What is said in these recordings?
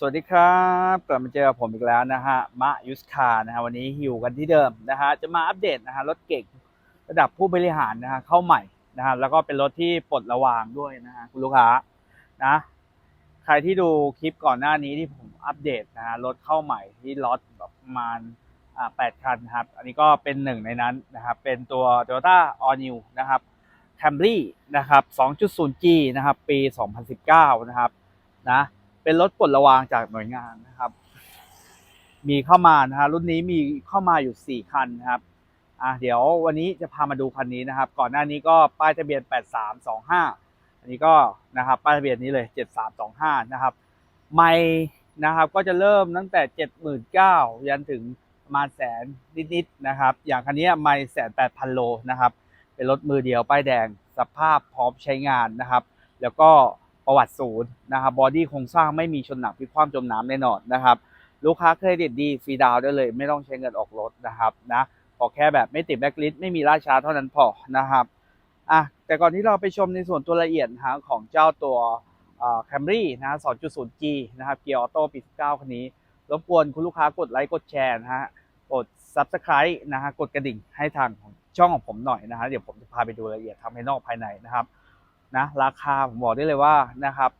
สวัสดีครับกลับมาเจอผมอีกแล้วนะฮะมะยุสคานะฮะวันนี้อยู่กันที่เดิมนะฮะจะมาอัปเดตนะฮะรถเก่งระดับผู้บริหารนะฮะเข้าใหม่นะฮะแล้วก็เป็นรถที่ปลดระวางด้วยนะฮะคุณลูกค้านะใครที่ดูคลิปก่อนหน้านี้ที่ผมอัปเดตนะฮะรถเข้าใหม่ที่ล็อตแบบประมาณอ่าแปดคันนะครับอันนี้ก็เป็นหนึ่งในนั้นนะครับเป็นตัว Toyota All New นะครับ Camry นะครับ 2.0G นะครับปี 2019 นะครับนะ เป็นรถปลดระวางจากหน่วยงานนะครับ มีเข้ามานะฮะรุ่นนี้มีเข้ามาอยู่ 4 คันนะครับอะเดี๋ยววันนี้จะพามาดูคันนี้นะครับ ก่อนหน้านี้ก็ป้ายทะเบียน 8325 อันนี้ก็นะครับป้ายทะเบียนนี้เลย 7325 นะครับ ไม่นะครับก็จะเริ่มตั้งแต่ 79,000ยันถึงประมาณแสนนิดๆนะครับ อย่างคันนี้ไม่แสนแปดพันโลนะครับ เป็นรถมือเดียวป้ายแดงสภาพพร้อมใช้งานนะครับ แล้วก็ ประวัติศูนย์นะครับบอดี้โครงสร้างไม่มีชนหนักพิคว่ำจมน้ำแน่นอนนะครับ ลูกค้าเครดิตดีฟรีดาวได้เลย ไม่ต้องใช้เงินออกรถนะครับนะขอแค่แบบไม่ติดแบล็คลิสต์ไม่มีล่าช้าเท่านั้นพอนะครับอะแต่ก่อนที่เราไปชมในส่วนตัวละเอียดนะของเจ้าตัวแคมรี่นะฮะ 2.0G นะครับ เกียร์ออโต้ปี19คันนี้ รบกวนคุณลูกค้ากดไลค์ กดแชร์นะฮะ กด Subscribe นะฮะ กดกระดิ่งให้ทางของช่องของผมหน่อยนะฮะ เดี๋ยวผมจะพาไปดูรายละเอียดทำภายนอกภายในนะครับ นะราคาผมบอกได้เลยว่านะครับ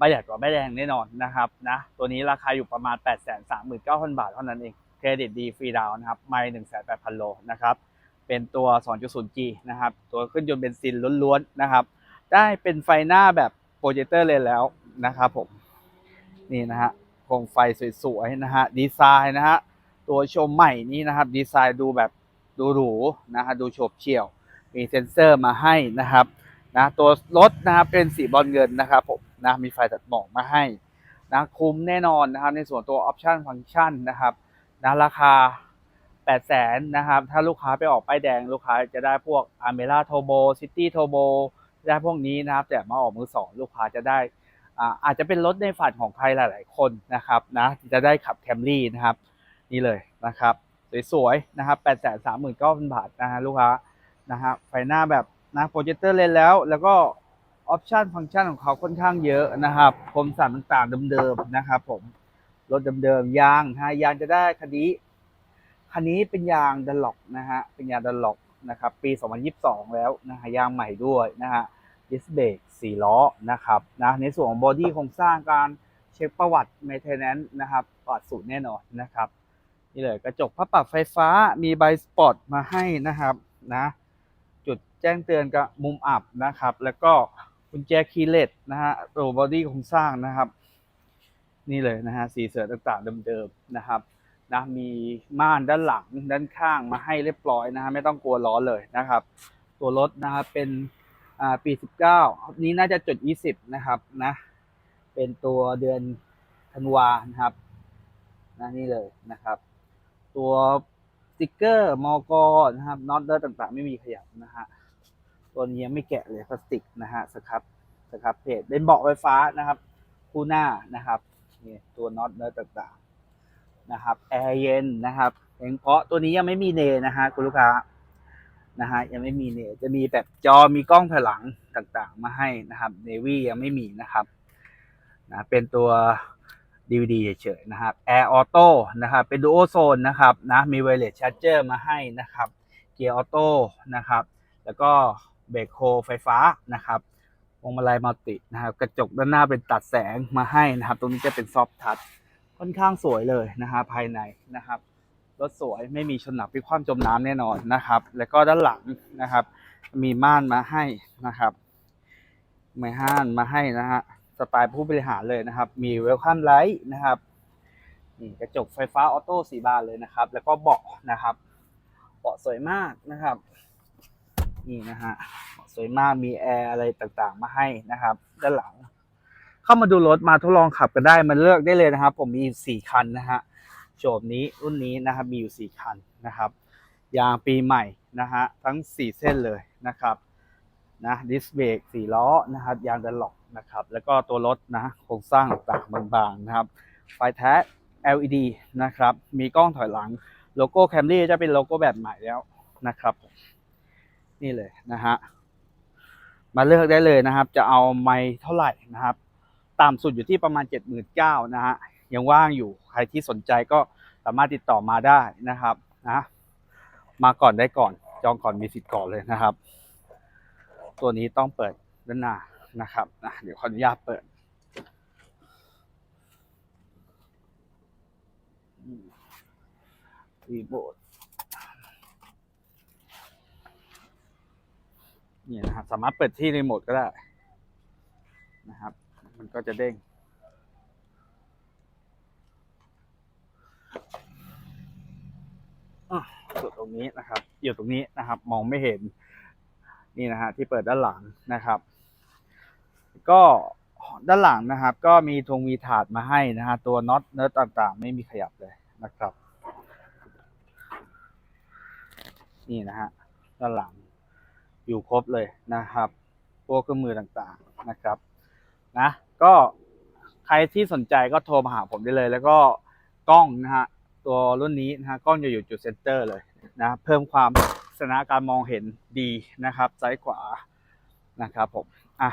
ประหยัดกว่าแม่แดงแน่นอนนะครับนะตัวนี้ราคาอยู่ประมาณ 8 3 9 0 0 0 บาทเท่านั้นเองเครดิตดีฟรีดาวน์นะครับไม่1 8 0 0 0โลนะครับเป็นตัว 2.0G นะครับ ตัวขึ้นยนต์เบนซินล้วนๆนะครับ ได้เป็นไฟหน้าแบบโปรเจคเตอร์เลยแล้วนะครับผมนี่นะฮะโครงไฟสวยๆนะฮะดีไซน์นะฮะตัวชมใหม่นี้นะครับดีไซน์ดูแบบดูหรูนะฮะดูโฉบเฉี่ยว มีเซ็นเซอร์มาให้นะครับนะตัวรถนะครับเป็นสีบอลเงินนะครับผมนะมีไฟตัดหมอกมาให้นะคุ้มแน่นอนนะครับในส่วนตัวออปชันฟังก์ชันนะครับนะราคา 8 0 0แสนนะครับ ถ้าลูกค้าไปออกป้ายแดงลูกค้าจะได้พวก a r m e r a Turbo City Turbo ได้พวกนี้นะครับ แต่มาออกมือสองลูกค้าจะได้อ่าอาจจะเป็นรถในฝันของใครหลาย ๆ คนนะครับนะจะได้ขับแคมรี่นะครับ นี่เลยนะครับ สวย ๆ นะครับ 8 3 9 0 0 0บาทนะฮะลูกค้า นะฮะไฟหน้าแบบนะโปรเจคเตอร์เลนแล้ว แล้วก็ออปชันฟังก์ชันของเขาค่อนข้างเยอะนะครับคมสันต่างๆเดิมๆนะครับผมรถเดิมๆยางนะฮะยางจะได้คันนี้คันนี้เป็นยางดันล็อกนะฮะเป็นยางดันล็อกนะครับ ปี 2022 แล้วนะฮะยางใหม่ด้วยนะฮะดิสเบรก4ล้อนะครับนะในส่วนของบอดี้โครงสร้างการเช็คประวัติ maintenance นะครับปลอดศูนย์แน่นอนนะครับนี่เลยกระจกพับปรับไฟฟ้ามีใบสปอตมาให้นะครับนะ แจ้งเตือนกับมุมอับนะครับ แล้วก็กุญแจคีย์เลสนะฮะตัวบอดี้โครงสร้างนะครับ นี่เลยนะฮะสีเสือต่างๆเดิมๆนะครับนะมีม่านด้านหลังด้านข้างมาให้เรียบร้อยนะฮะไม่ต้องกลัวร้อนเลยนะครับ ตัวรถนะครับเป็นปี 19 นี้น่าจะจด 20 นะครับนะเป็นตัวเดือนธันวานะครับนะนี่เลยนะครับ ตัวสติกเกอร์มอกนะครับน็อตเดอร์ต่างๆ ไม่มีขยับนะฮะ ตัวนี้ยังไม่แกะเลยพลาสติกนะฮะสครับสครับเพจเป็นเบาะไฟฟ้านะครับ คู่หน้านะครับนี่ตัวน็อตเดอร์ต่างๆนะครับแอร์เย็นนะครับเพลงเพราะตัวนี้ยังไม่มีเนนะฮะคุณลูกค้านะฮะยังไม่มีเนจะมีแบบจอมีกล้องถอยหลังต่างๆ มาให้นะครับเนวี่ยังไม่มีนะครับนะเป็นตัว DVD เฉยๆนะครับแอร์ออโต้นะครับเป็นดูโอโซนนะครับนะมีไวเลสชาร์เจอร์มาให้นะครับ เกียร์ออโต้นะครับ แล้วก็ เบรกโคไฟฟ้านะครับวงมาลัยมัลตินะครับกระจกด้านหน้าเป็นตัดแสงมาให้นะครับ ตรงนี้จะเป็นซอฟทัชค่อนข้างสวยเลยนะฮะภายในนะครับรถสวยไม่มีชนหนักพิคว่ำจมน้ำแน่นอนนะครับ แล้วก็ด้านหลังนะครับ มีม่านมาให้นะครับม่ห้านมาให้นะฮะสไตล์ผู้บริหารเลยนะครับ มีเวลคัมไลท์นะครับนี่กระจกไฟฟ้าออโต้สีบานเลยนะครับ แล้วก็เบาะนะครับเบาะสวยมากนะครับ นี่นะฮะสวยมากมีแอร์อะไรต่างๆ มาให้นะครับ ด้านหลัง เข้ามาดูรถมาทดลองขับกันได้มันเลือกได้เลยนะครับ ผมมีสี่คันนะฮะโฉมนี้รุ่นนี้นะครับมีอยู่สี่คันนะครับ ยางปีใหม่นะฮะทั้งสี่เส้นเลยนะครับนะดิสเบรกสี่ล้อนะครับยางดันล็อกนะครับ แล้วก็ตัวรถนะโครงสร้างต่างบางๆนะครับ ไฟแท้ LED นะครับ มีกล้องถอยหลัง โลโก้แคมรี่จะเป็นโลโก้แบบใหม่แล้วนะครับ นี่เลยนะฮะมาเลือกได้เลยนะครับ จะเอาไม้เท่าไหร่นะครับ ต่ำสุดอยู่ที่ประมาณ 79,000นะฮะยังว่างอยู่ใครที่สนใจก็สามารถติดต่อมาได้นะครับนะมาก่อนได้ก่อนจองก่อนมีสิทธิ์ก่อนเลยนะครับ ตัวนี้ต้องเปิดด้านหน้านะครับนะเดี๋ยวขออนุญาตเปิด รีโมท นี่นะครับ สามารถเปิดที่รีโมทก็ได้นะครับ มันก็จะเด้งอะจุดตรงนี้นะครับ อยู่ตรงนี้นะครับ มองไม่เห็น นี่นะฮะที่เปิดด้านหลังนะครับ ก็ด้านหลังนะครับ ก็มีธงมีถาดมาให้นะฮะตัวน็อตเนื้อต่างๆ ไม่มีขยับเลยนะครับ นี่นะฮะด้านหลัง อยู่ครบเลยนะครับ พวกเครื่องมือต่างๆนะครับนะก็ใครที่สนใจก็โทรมาหาผมได้เลย แล้วก็กล้องนะฮะตัวรุ่นนี้นะฮะกล้องจะอยู่จุดเซนเตอร์เลยนะเพิ่มความสถานะการมองเห็นดีนะครับซ้ายขวานะครับผมอะ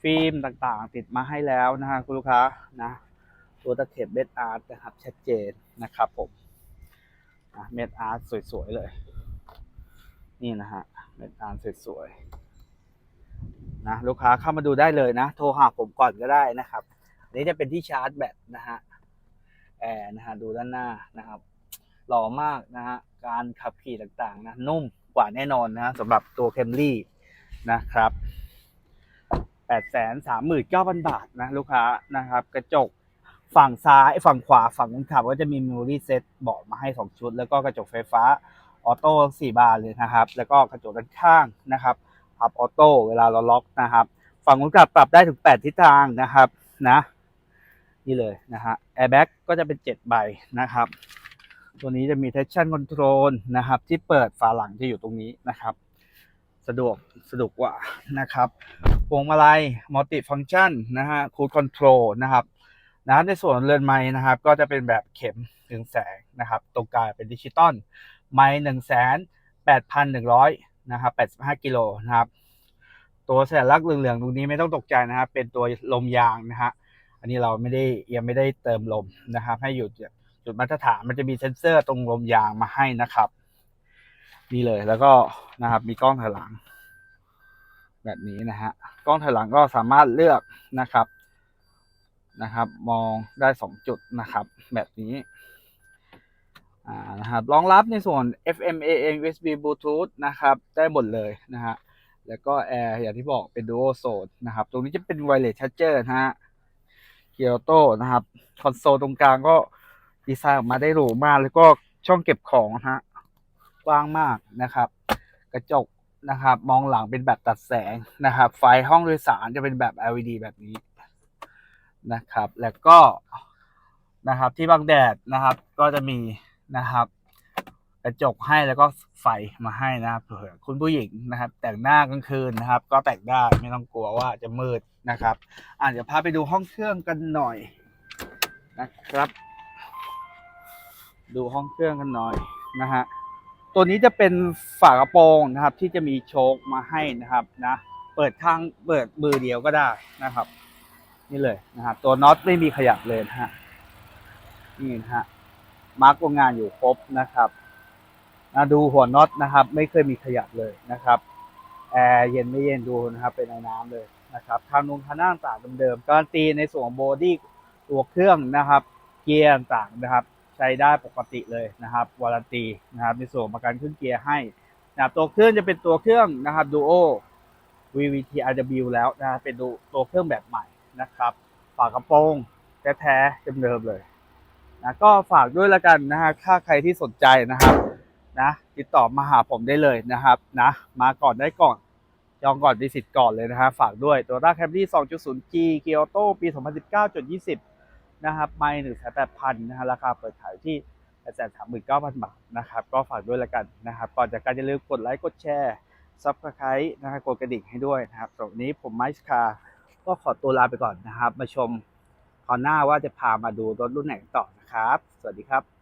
ฟิล์มต่างๆ ติดมาให้แล้วนะฮะคุณลูกค้านะตัวตะเข็บเบสอาร์ตนะครับชัดเจนนะครับผมเม็ดอาร์ตสวยๆเลย นี่นะฮะเม็ดอาร์ตสวยๆนะลูกค้าเข้ามาดูได้เลยนะ โทรหาผมก่อนก็ได้นะครับนนี้จะเป็นที่ชาร์จแบตนะฮะแอร์นะฮะดูด้านหน้านะครับหล่อมากนะฮะการขับขี่ต่างๆนะนุ่มกว่าแน่นอนนะฮะสำหรับตัวเคมรี่นะครับแปดแสนสามหมื่นเก้าพันบาทนะลูกค้านะครับ กระจกฝั่งซ้ายฝั่งขวาฝั่งคนขับก็จะมี memory set บอกมาให้ 2 ชุด แล้วก็กระจกไฟฟ้า ออโต้4บานเลยนะครับ แล้วก็กระจกด้านข้างนะครับพับออโต้เวลาเราล็อกนะครับ ฝั่งคนขับปรับได้ถึง 8 ทิศทางนะครับนะนี่เลยนะฮะ airbag ก็จะเป็น 7 ใบนะครับ ตัวนี้จะมี traction control นะครับ ที่เปิดฝาหลังจะอยู่ตรงนี้นะครับ สะดวกสะดวกกว่านะครับพวงมาลัย multi function นะฮะ cruise control นะครับนะในส่วนเรือนไม้นะครับ ก็จะเป็นแบบเข็มถึงแสงนะครับ ตรงกลางเป็นดิจิตอล ไม้หนึ่งแสนแปดพันหนึ่งร้อยนะครับแปดสิบห้ากิโลนะครับ ตัวแสนลักษณ์เหลืองๆตรงนี้ไม่ต้องตกใจนะครับ เป็นตัวลมยางนะฮะอันนี้เราไม่ได้ยังไม่ได้เติมลมนะครับ ให้อยู่จุดมาตรฐานมันจะมีเซ็นเซอร์ตรงลมยางมาให้นะครับนี่เลยแล้วก็นะครับมีกล้องถอยหลัง แบบนี้นะฮะกล้องถอยหลังก็สามารถเลือกนะครับนะครับ มองได้สองจุดนะครับ แบบนี้ นะครับรองรับในส่วน FM AM USB Bluetooth นะครับ ได้หมดเลยนะฮะ แล้วก็แอร์อย่างที่บอกเป็น Dual Zone นะครับ ตรงนี้จะเป็น Wireless Charger นะฮะเกียร์โต้นะครับ คอนโซลตรงกลางก็ดีไซน์ออกมาได้หรูมาก แล้วก็ช่องเก็บของนะฮะกว้างมากนะครับ กระจกนะครับ มองหลังเป็นแบบตัดแสงนะครับ ไฟห้องโดยสารจะเป็นแบบ LED แบบนี้นะครับ แล้วก็นะครับที่บังแดดนะครับ ก็จะมี นะครับ กระจกให้แล้วก็ไฟมาให้นะครับเผื่อคุณผู้หญิงนะครับ แต่งหน้ากลางคืนนะครับ ก็แต่งได้ไม่ต้องกลัวว่าจะมืดนะครับอะเดี๋ยวพาไปดูห้องเครื่องกันหน่อยนะครับ ดูห้องเครื่องกันหน่อยนะฮะตัวนี้จะเป็นฝากระโปรงนะครับ ที่จะมีโชคมาให้นะครับนะเปิดข้างเปิดมือเดียวก็ได้นะครับ นี่เลยนะครับ ตัวน็อตไม่มีขยับเลยนะฮะนี่นะฮะ มาร์กโรงงานอยู่ครบนะครับนะดูหัวน็อตนะครับ ไม่เคยมีขยับเลยนะครับแอร์เย็นไม่เย็นดูนะครับเป็นไอ้น้ำเลยนะครับทางนุ่งทางหน้าต่างเดิมๆการันตีในส่วนของโบดี้ตัวเครื่องนะครับ เกียร์ต่างนะครับ ใช้ได้ปกติเลยนะครับวารันตีนะครับในส่วนประกันเครื่องเกียร์ให้นะตัวเครื่องจะเป็นตัวเครื่องนะครับ Duo VVT RW แล้วนะเป็นตัวเครื่องแบบใหม่นะครับฝากระโปรงแท้ๆเดิมๆเลย นะก็ฝากด้วยละกันนะฮะถ้าใครที่สนใจนะครับนะติดต่อมาหาผมได้เลยนะครับนะมาก่อนได้ก่อนจองก่อนดีสิทธิ์ก่อนเลยนะฮะฝากด้วยตัวต้าแคมรี่ 2.0G เกียร์โต้ปี 2019.20 นะครับไม่หนึ่งแสนแปดพันนะฮะราคาเปิดขายที่แสนสามหมื่นเก้าพันบาทนะครับก็ฝากด้วยละกันนะครับก่อนจากการอย่าลืมกดไลค์กดแชร์ซับสไครต์นะครับกดกระดิ่งให้ด้วยนะครับสำหรับนนี้ผมไมค์คาก็ขอตัวลาไปก่อนนะครับ มาชม คราวหน้าว่าจะพามาดูรถรุ่นไหนต่อนะครับ สวัสดีครับ